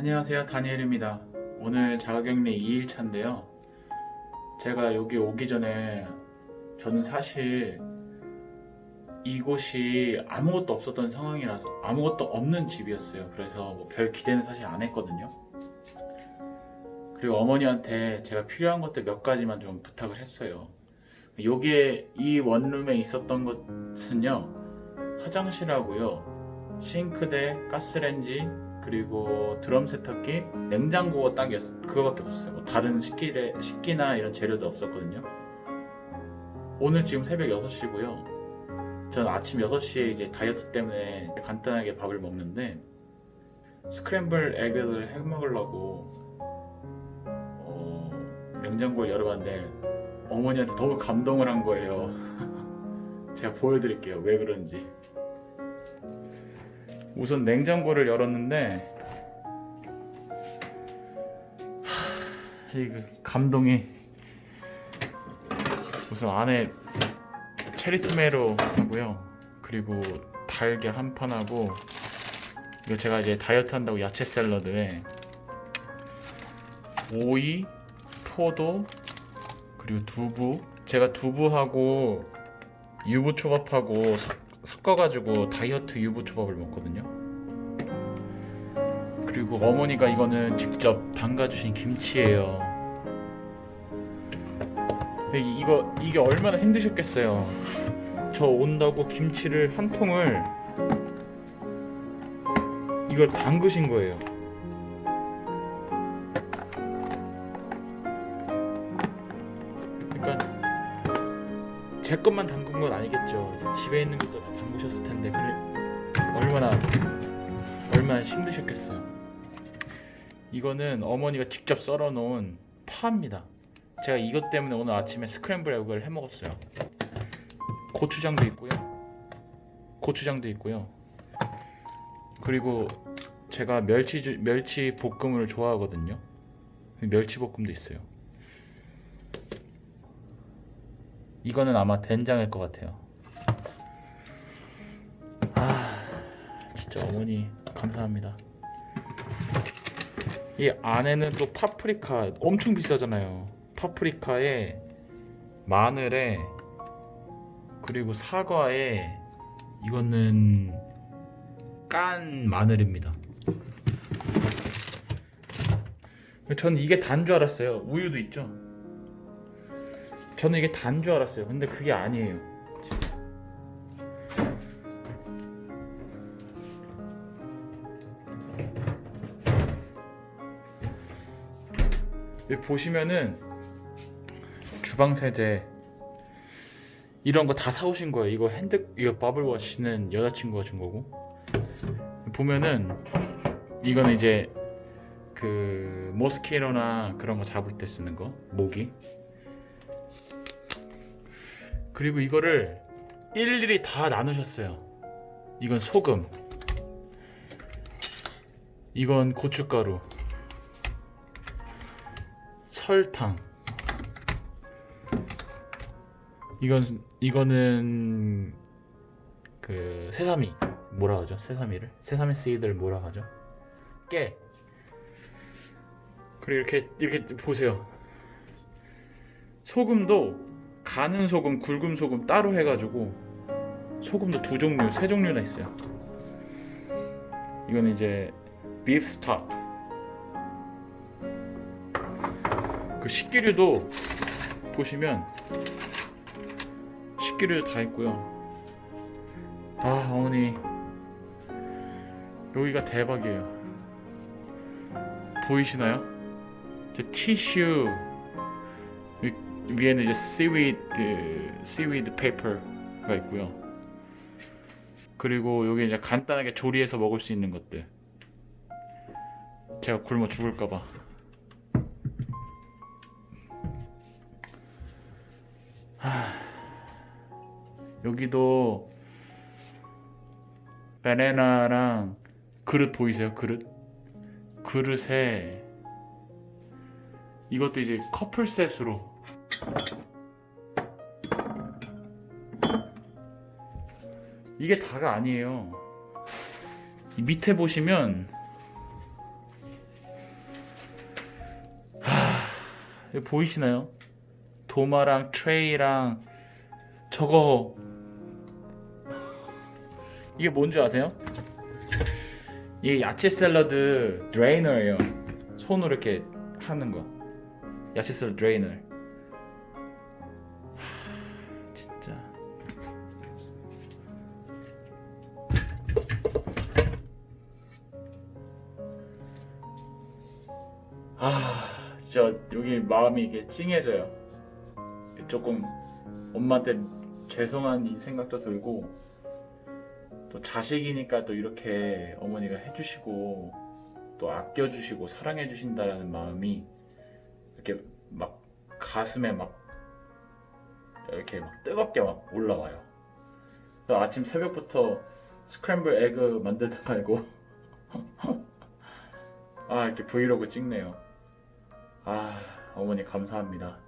안녕하세요. 다니엘입니다. 오늘 자가격리 2일차인데요. 제가 여기 오기 전에 저는 사실 이곳이 아무것도 없었던 상황이라서 아무것도 없는 집이었어요. 그래서 뭐 별 기대는 사실 안 했거든요. 그리고 어머니한테 제가 필요한 것들 몇 가지만 좀 부탁을 했어요. 여기에 이 원룸에 있었던 것은요 화장실하고요 싱크대, 가스레인지 그리고 드럼 세탁기, 냉장고가 딱이었어. 그거밖에 없었어요. 뭐 다른 식기래, 식기나 이런 재료도 없었거든요. 오늘 지금 새벽 6시고요. 저는 아침 6시에 이제 다이어트 때문에 간단하게 밥을 먹는데 스크램블 에그를 해 먹으려고 어, 냉장고를 열어봤는데 어머니한테 너무 감동을 한 거예요. 제가 보여드릴게요. 왜 그런지. 우선 냉장고를 열었는데 하, 이거 감동이 우선 안에 체리 토메로 하고요. 그리고 달걀 한 판하고 이거 제가 이제 다이어트 한다고 야채 샐러드에 오이, 포도 그리고 두부. 제가 두부하고 유부초밥하고 섞- 섞어가지고 다이어트 유부초밥을 먹거든요. 그리고 어머니가 이거는 직접 담가주신 김치예요. 이거 이게 얼마나 힘드셨겠어요. 저 온다고 김치를 한 통을 이걸 담그신 거예요. 제 것만 담근 건 아니겠죠. 집에 있는 것도 다 담그셨을 텐데 그래 얼마나 얼마나 힘드셨겠어요. 이거는 어머니가 직접 썰어 놓은 파입니다. 제가 이것 때문에 오늘 아침에 스크램블 에그를 해 먹었어요. 고추장도 있고요. 고추장도 있고요. 그리고 제가 멸치 주- 멸치 볶음을 좋아하거든요. 멸치 볶음도 있어요. 이거는 아마 된장일 것 같아요. 아, 진짜 어머니 감사합니다. 이 안에는 또 파프리카 엄청 비싸잖아요. 파프리카에 마늘에 그리고 사과에 이거는 깐 마늘입니다. 저는 이게 단 줄 알았어요. 우유도 있죠. 저는 이게 단 줄 알았어요. 근데 그게 아니에요. 여기 보시면은 주방 세제 이런 거 다 사오신 거예요. 이거 핸드 이거 버블워시는 여자친구가 준 거고 보면은 이거는 이제 그 모스키토나 그런 거 잡을 때 쓰는 거 모기 그리고 이거를 일일이 다 나누셨어요. 이건 소금, 이건 고춧가루, 설탕, 이건 이거는 그 세사미 뭐라 하죠? 세사미를 세사미 씨드를 뭐라 하죠? 깨. 그리고 이렇게 이렇게 보세요. 소금도 가는 소금, 굵은 소금 따로 해가지고 소금도 두 종류, 세 종류나 있어요. 이건 이제 비프 스톡. 그 식기류도 보시면 식기류 다 있고요. 아 어머니 여기가 대박이에요. 보이시나요? 제 티슈 위- 위에는 이제 seaweed 그 seaweed paper가 있고요. 그리고 여기 이제 간단하게 조리해서 먹을 수 있는 것들. 제가 굶어 죽을까봐. 여기도 바나나랑 그릇 보이세요? 그릇? 그릇에 이것도 이제 커플 셋으로 이게 다가 아니에요. 밑에 보시면 하... 보이시나요? 도마랑 트레이랑 저거 이게 뭔지 아세요? 이 야채 샐러드 드레이너예요. 손으로 이렇게 하는 거. 야채 샐러드 드레이너. 진짜 여기 마음이 이게 찡해져요. 조금 엄마한테 죄송한 이 생각도 들고 또 자식이니까 또 이렇게 어머니가 해주시고 또 아껴주시고 사랑해주신다라는 마음이 이렇게 막 가슴에 막 이렇게 막 뜨겁게 막 올라와요. 아침 새벽부터 스크램블 에그 만들다 말고 아 이렇게 브이로그 찍네요. 아 어머니 감사합니다.